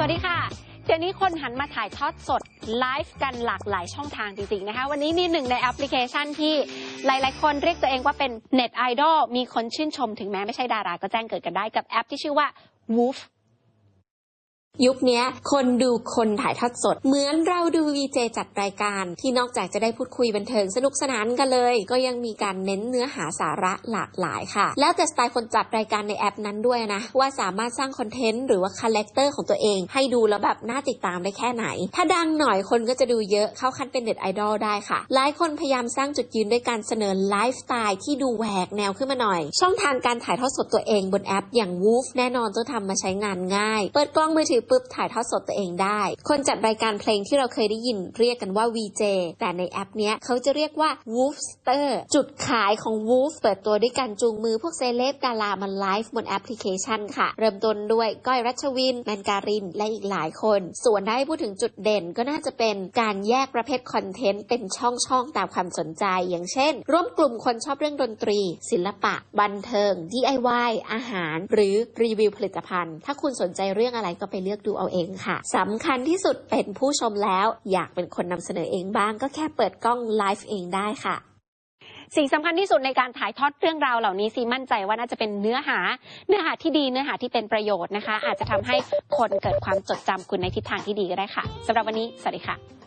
สวัสดีค่ะเดี๋ยวนี้คนหันมาถ่ายทอดสดไลฟ์กันหลากหลายช่องทางจริงๆนะคะ วันนี้มีหนึ่งในแอปพลิเคชันที่หลายๆ คนเรียกตัวเองว่าเป็นเน็ตไอดอลมีคนชื่นชมถึงแม้ไม่ใช่ดาราก็แจ้งเกิดกันได้กับแอปที่ชื่อว่า Woof ยุคนี้คนดูคนถ่ายทอดสด เหมือนเราดูวีเจจัดรายการ ที่นอกจากจะได้พูดคุยบันเทิงสนุกสนานกันเลย ก็ยังมีการเน้นเนื้อหาสาระหลากหลายค่ะ แล้วแต่สไตล์คนจัดรายการในแอปนั้นด้วยนะ ว่าสามารถสร้างคอนเทนต์หรือว่าคาแรคเตอร์ของตัวเอง ให้ดูแล้วแบบน่าติดตามได้แค่ไหน ถ้าดังหน่อยคนก็จะดูเยอะเข้าขั้นเป็นเน็ตไอดอลได้ค่ะ หลายคนพยายามสร้างจุดยืนด้วยการเสนอไลฟ์สไตล์ที่ดูแหวกแนวขึ้นมาหน่อย ช่องทางการถ่ายทอดสดตัวเองบนแอป อย่าง Woof แน่นอนต้องทำมาใช้งานง่าย เปิดกล้องมือถือปุ๊บถ่ายทอดสดตัวเองได้ คนจัดรายการเพลงที่เราเคยได้ยินเรียกกันว่า VJ แต่ในแอปเนี้ยเขาจะเรียกว่า Woofster จุดขายของ Woof เปิดตัวด้วยการจูงมือพวกเซเลบดารามาไลฟ์บนแอปพลิเคชันค่ะ เริ่มต้นด้วยก้อยรัชวิน แมนการิน และอีกหลายคน ส่วนถ้าให้พูดถึงจุดเด่นก็น่าจะเป็นการแยกประเภทคอนเทนต์เป็นช่องๆตามความสนใจ อย่างเช่น ร่วมกลุ่มคนชอบเรื่องดนตรี ศิลปะ บันเทิง DIY อาหาร หรือรีวิวผลิตภัณฑ์ ถ้าคุณสนใจเรื่องอะไรก็ไปเลือกดูเอาเองค่ะสำคัญที่สุดเป็นผู้ชมแล้ว อยากเป็นคนนำเสนอเองบ้าง ก็แค่เปิดกล้องไลฟ์เองได้ค่ะสิ่งสำคัญที่สุดในการถ่ายทอดเรื่องราวเหล่านี้ซีมั่นใจว่าน่าจะเป็นเนื้อหา เนื้อหาที่ดีเนื้อหาที่เป็นประโยชน์นะคะ อาจจะทำให้คนเกิดความจดจำคุณในทิศทางที่ดีก็ได้ค่ะสำหรับวันนี้ สวัสดีค่ะ